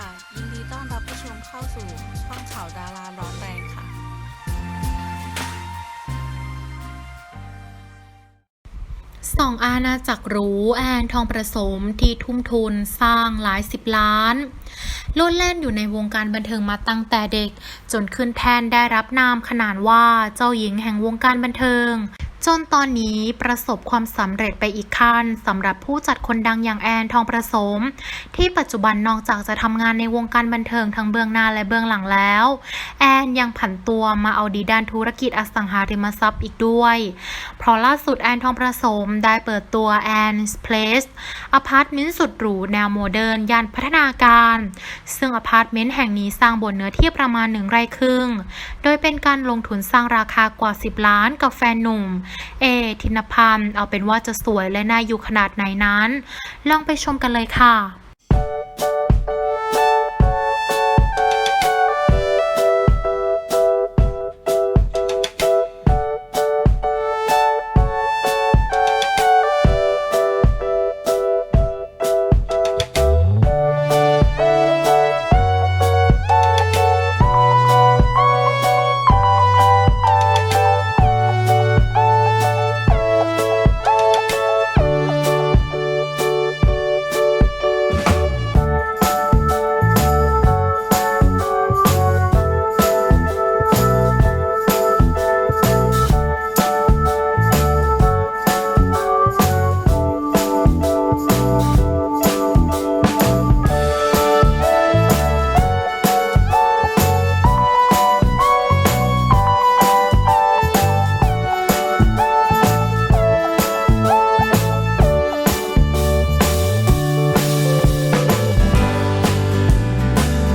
ค่ะ ยินดีต้อนรับผู้ชมเข้าสู่ช่องข่าวดาราร้อนแรงค่ะ สองอาณาจักรหรู้แอนทองประสมที่ทุ่มทุนสร้างหลายสิบล้านโลดแล่นอยู่ในวงการบันเทิงมาตั้งแต่เด็ก จนขึ้นแทนได้รับนามขนานว่าเจ้าหญิงแห่งวงการบันเทิง จนตอนนี้ประสบความสำเร็จไปอีกขั้นสำหรับผู้จัดคนดังอย่างแอนทองประสม ที่ปัจจุบันนอกจากจะทำงานในวงการบันเทิงทั้งเบื้องหน้าและเบื้องหลังแล้ว แอนยังผันตัวมาเอาดีด้านธุรกิจอสังหาริมทรัพย์อีกด้วย เพราะล่าสุดแอนทองประสมได้เปิดตัวแอนส์เพลสอพาร์ตเมนต์สุดหรูแนวโมเดิร์นย่านพัฒนาการ ซึ่งอพาร์ตเมนต์แห่งนี้สร้างบนเนื้อที่ประมาณหนึ่งไร่ครึ่ง โดยเป็นการลงทุนสร้างราคากว่า 10 ล้านกับแฟนหนุ่มเอ ธินพันธ์เอาเป็นว่าจะสวยและน่าอยู่ขนาดไหนนั้น ลองไปชมกันเลยค่ะ